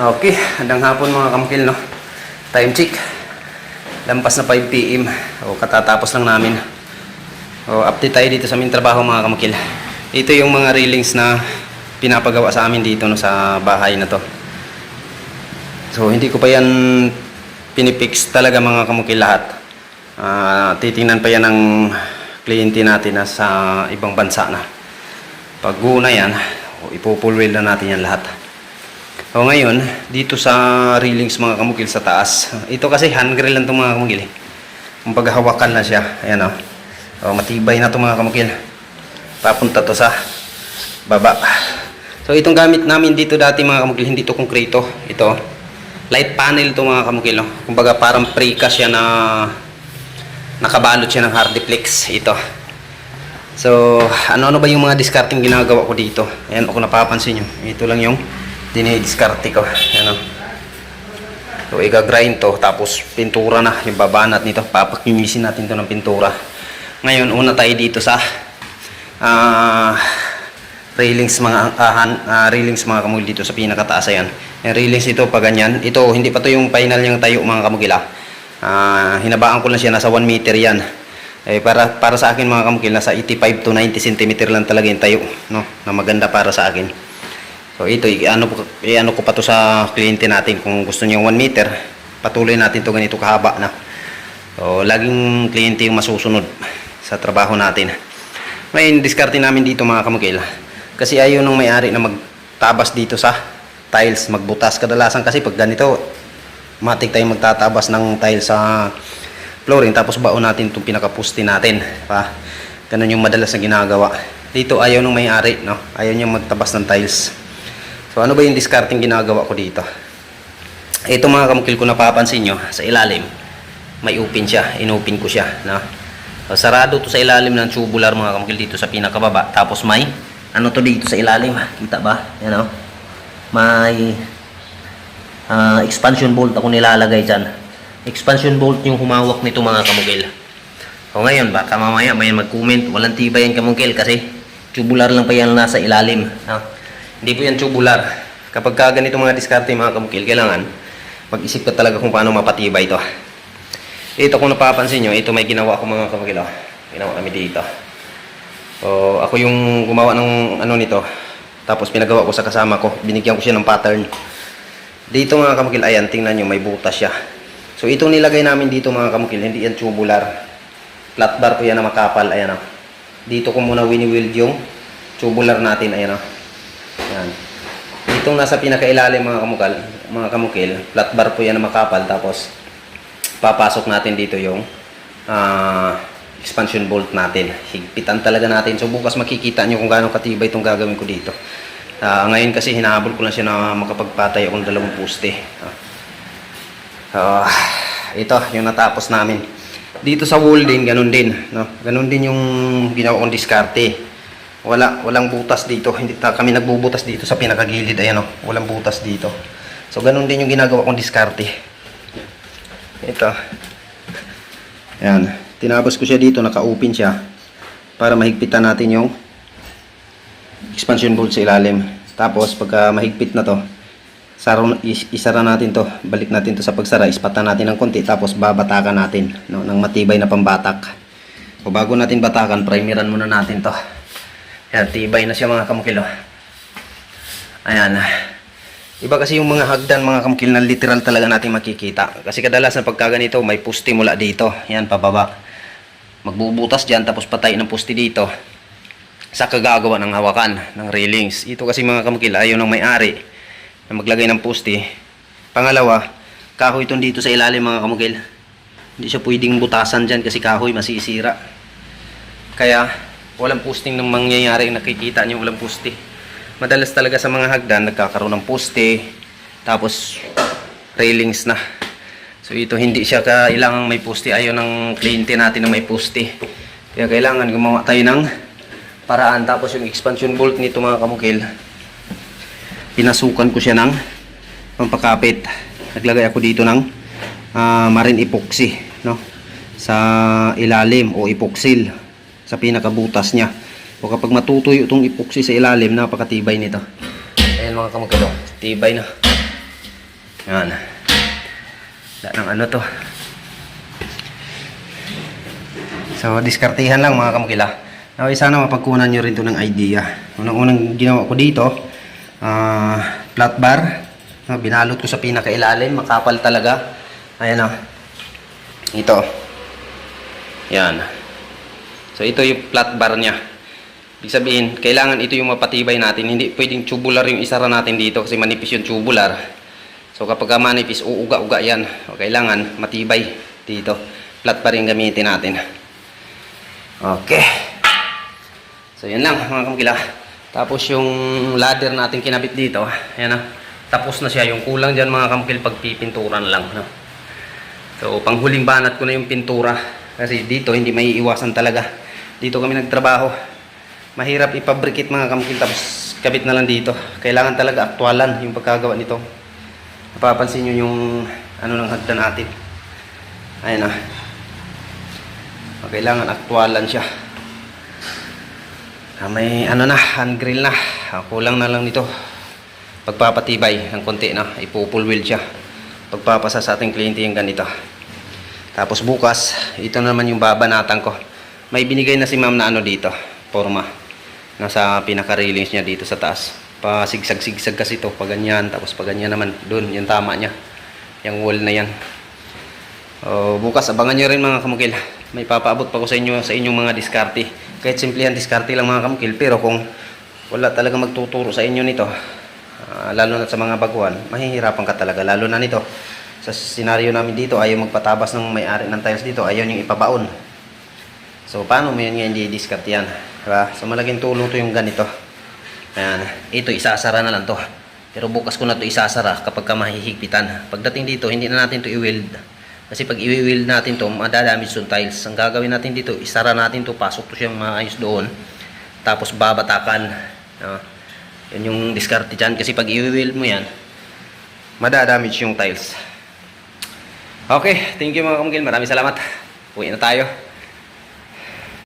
Okay, handang hapon mga kamkil, no? Time check. Lampas na 5pm. O, katatapos lang namin. O, update tayo dito sa aming trabaho mga kamkil. Ito yung mga railings na pinapagawa sa amin dito no, sa bahay na to. So, hindi ko pa yan pinipix talaga mga kamukil lahat. Ah, titingnan pa yan ng kliyente natin na sa ibang bansa na. Pag na yan, ipupulwil na natin yan lahat. O ngayon, dito sa railings mga kamukil sa taas. Ito kasi handgrill lang itong mga kamukil. Eh. Kung paghahawakan na siya. Ayan o. O, matibay na itong mga kamukil. Papunta to sa baba. So itong gamit namin dito dati mga kamukil, hindi to konkreto. Ito, light panel to mga kamukil. No? Kumbaga parang precast siya na nakabalot siya ng hardiplex. Ito. So, ano-ano ba yung mga discarding ginagawa ko dito? Ayan, kung napapansin nyo. Ito lang yung dinidiscarte ko. Ayan o. So, i-grind to. Tapos, pintura na. Yung babanat nito. Papakimisin natin to ng pintura. Ngayon, una tayo dito sa ah railings mga han- ah, railings mga kamugil dito sa pinakataas ayan. Yung railings ito pa ganyan. Ito hindi pa to yung final niyang tayo mga kamugil ah. Ah, hinabaan ko lang siya nasa 1 meter yan. Eh para para sa akin mga kamugil nasa 85 to 90 cm lang talaga yung tayo, no? Na maganda para sa akin. So ito, i-ano, i-ano ko pa to sa kliyente natin kung gusto niya 1 meter. Patuloy natin to ganito kahaba na. So laging kliyente yung masusunod sa trabaho natin. Ngayon, diskarte namin dito mga kamukil. Kasi ayaw nung may-ari na magtabas dito sa tiles, magbutas. Kadalasan kasi pag ganito, matik tayong magtatabas ng tiles sa flooring tapos baon natin itong pinakapusti natin. Pa. Ganun yung madalas na ginagawa. Dito ayaw nung may-ari, no? Ayaw niyang magtabas ng tiles. So ano ba yung discarding ginagawa ko dito? Ito mga kamukil ko napapansin nyo, sa ilalim, may open siya. Inopen ko siya. No? So, sarado to sa ilalim ng tubular mga kamukil dito sa pinakababa. Tapos may, ano to dito sa ilalim? Kita ba? Yan o. May ah, expansion bolt ako nilalagay dyan. Expansion bolt yung humawak nito mga kamukil. O ngayon, baka mamaya may mag-comment, walang tibay yan kamukil kasi tubular lang pa yan nasa ilalim. No? Hindi po yan tubular. Kapag ka ganito mga diskarte mga kamukil, kailangan mag-isip ka talaga kung paano mapatibay ito. Ito kung napapansin nyo, ito may ginawa ko mga kamukil. Oh. Ginawa kami dito. O, ako yung gumawa ng ano nito. Tapos pinagawa ko sa kasama ko. Binigyan ko siya ng pattern. Dito mga kamukil, ayan, tingnan nyo, may butas siya. So itong nilagay namin dito mga kamukil, hindi yan tubular. Flat bar ko yan na makapal, ayan o. Dito ko muna wini-weld yung tubular natin, ayan o. Ayan. Itong nasa pinakailalim mga kamukal, mga kamukil, flat bar po yan na makapal, tapos papasok natin dito yung ah, expansion bolt natin. Higpitan talaga natin. So bukas makikita nyo kung gaano katibay itong gagawin ko dito. Ah, ngayon kasi hinahabol ko lang siya na makapagpatay akong dalawang poste. Ah, ito, yung natapos namin. Dito sa wall din, ganun din. No? Ganun din yung ginawa kong diskarte. Wala, walang butas dito. Hindi ta kami nagbubutas dito sa pinakagilid. Ayan o, walang butas dito. So ganun din yung ginagawa kong diskarte. Ito. Ayan. Tinapos ko siya dito, naka-open siya. Para mahigpitan natin yung expansion bolt sa ilalim. Tapos, pagka mahigpit na to, saro, is- isara natin to. Balik natin to sa pagsara. Ispatan natin ng konti. Tapos, babatakan natin. No, ng matibay na pambatak. O bago natin batakan, primeran muna natin to. Ayan, tibay na siya mga kamukilo. Ayan. Iba kasi yung mga hagdan, mga kamukil na literal talaga natin makikita. Kasi kadalasan pagka ganito, may puste mula dito. Yan, pababa. Magbubutas dyan, tapos patay ng puste dito. Sa kagagawa ng hawakan, ng railings. Ito kasi mga kamukil, ayaw ng may-ari na maglagay ng puste. Pangalawa, kahoy itong dito sa ilalim mga kamukil. Hindi siya pwedeng butasan dyan kasi kahoy masisira. Kaya, walang posting ng mangyayari nakikita niyo walang poste. Madalas talaga sa mga hagdan nagkakaroon ng poste tapos railings na. So ito hindi siya kailangang may poste ayaw ng kliyente natin na may poste. Kaya kailangan gumawa tayo ng paraan tapos yung expansion bolt nito mga kamukil pinasukan ko siya ng pampakapit. Naglagay ako dito ng ah, marine epoxy no sa ilalim o epoxyl sa pinakabutas niya. O kapag matutuyo itong epoxy sa ilalim, napakatibay nito. Ayan mga kamagkalo, tibay na. Yan. Wala ng ano to. So, diskartihan lang mga kamukila. Okay, sana mapagkunan nyo rin to ng idea. Unang-unang ginawa ko dito, ah, flat bar. No, binalot ko sa pinakailalim, makapal talaga. Ayan o. Ito. Yan. So, ito yung flat bar niya. Ibig sabihin, kailangan ito yung mapatibay natin. Hindi pwedeng tubular yung isara natin dito kasi manipis yung tubular. So kapag ka manipis, uuga-uga yan. O, kailangan matibay dito. Flat bar yung gamitin natin. Okay. So yan lang mga kamkila. Tapos yung ladder natin kinabit dito. Ayan na. Tapos na siya. Yung kulang dyan mga kamkil pagpipinturan lang. No? So panghuling banat ko na yung pintura. Kasi dito hindi may iwasan talaga. Dito kami nagtrabaho. Mahirap ipabrikit mga kamkil tapos kabit na lang dito. Kailangan talaga aktualan yung pagkagawa nito. Napapansin nyo yung ano ng hagdan natin. Ayan ah. Kailangan aktualan siya. Ah, may ano na hand grill na. Ah, kulang na lang nito. Pagpapatibay ng konti na ipupul wheel siya. Pagpapasa sa ating kliyente yung ganito. Tapos bukas ito naman yung babanatan ko may binigay na si ma'am na ano dito forma nasa pinaka-railings niya dito sa taas. Pa sigsag-sigsag kasi to, pa ganyan, tapos pa ganyan naman doon, yung tama niya. Yung wall na yan. Oh, bukas abangan niyo rin mga kamukil. May papaabot pa ko sa inyo sa inyong mga diskarte. Kahit simplihan diskarte lang mga kamukil, pero kung wala talaga magtuturo sa inyo nito, ah, lalo na sa mga baguhan, mahihirapan ka talaga lalo na nito. Sa senaryo namin dito, ayaw magpatabas ng may-ari ng tiles dito, ayaw yung ipabaon. So, paano mo yun nga hindi discard yan? Diba? So, malaking tulong to yung ganito. Ayan. Ito, isasara na lang to. Pero bukas ko na to isasara kapag ka mahihigpitan. Pagdating dito, hindi na natin to i-weld. Kasi pag i-weld natin to, madadamage yung tiles. Ang gagawin natin dito, isara natin to, pasok to siyang maayos doon. Tapos babatakan. No? Yan yung discard dyan. Kasi pag i-weld mo yan, madadamage yung tiles. Okay, thank you mga kamugil. Maraming salamat. Uwi na tayo.